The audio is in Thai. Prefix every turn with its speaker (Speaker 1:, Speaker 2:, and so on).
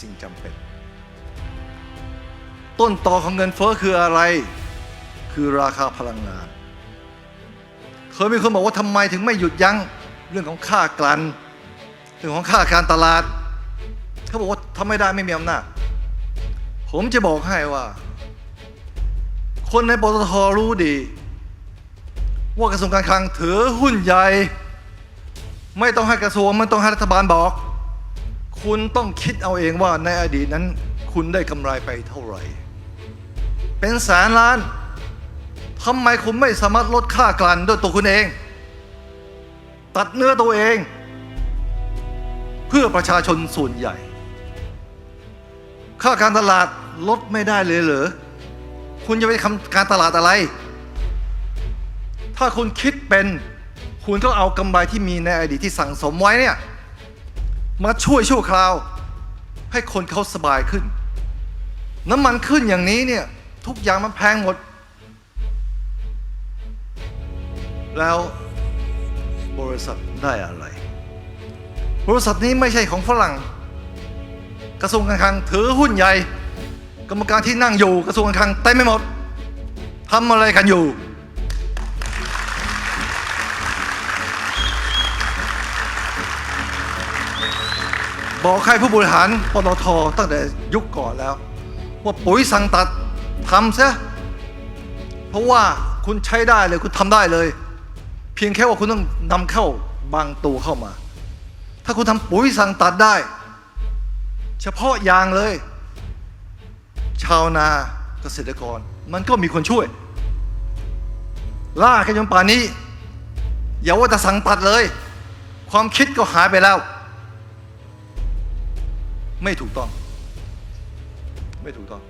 Speaker 1: สิ่งจำเป็น ต้นต่อของเงินเฟอ้อคืออะไร คือราคาพลังงาน เคยมีคนบอกว่าทำไมถึงไม่หยุดยัง้งเรื่องของค่ากลั่นเรื่องของค่าการตลาด เขาบอกว่าทำไม่ได้ไม่มีอำนาจ ผมจะบอกให้ว่า คนในปตทรู้ดี ว่ากระทรวงการคลังถือหุ้นใหญ่ ไม่ต้องให้กระทรวงไม่ต้องให้รัฐบาลบอก คุณต้องคิดเอาเองว่าในอดีตนั้น คุณได้กำไรไปเท่าไหร่ เป็นแสนล้านทำไมคุณไม่สามารถลดค่ากลั่นด้วยตัวคุณเอง ตัดเนื้อตัวเอง เพื่อประชาชนส่วนใหญ่ ค่าการตลาดลดไม่ได้เลยเหรอคุณจะไปทำการตลาดอะไร ถ้าคุณคิดเป็น คุณก็เอากำไรที่มีในอดีตที่สั่งสมไว้เนี่ย มาช่วยชั่วคราว ให้คนเขาสบายขึ้น น้ำมันขึ้นอย่างนี้เนี่ย ทุกอย่างมันแพงหมด แล้วบริษัทได้อะไร บริษัทนี้ไม่ใช่ของฝรั่ง กระทรวงการคลังถือหุ้นใหญ่ กรรมการที่นั่งอยู่กระทรวงการคลังเต็มไปหมดทำอะไรกันอยู่ บอกใครผู้บริหารปตทตั้งแต่ยุคก่อนแล้ว ว่าปุ๋ยสั่งตัดทำซะเพราะว่าคุณใช้ได้เลยคุณทำได้เลย เพียงแค่ว่าคุณต้องนำเข้าบางตัวเข้ามา ถ้าคุณทำปุ๋ยสั่งตัดได้ เฉพาะยางเลย ชาวนาเกษตรกร มันก็มีคนช่วย ล่ากันจนป่านนี้ อย่าว่าแต่สั่งตัดเลย ความคิดก็หายไปแล้ว ไม่ถูกต้อง ไม่ถูกต้อง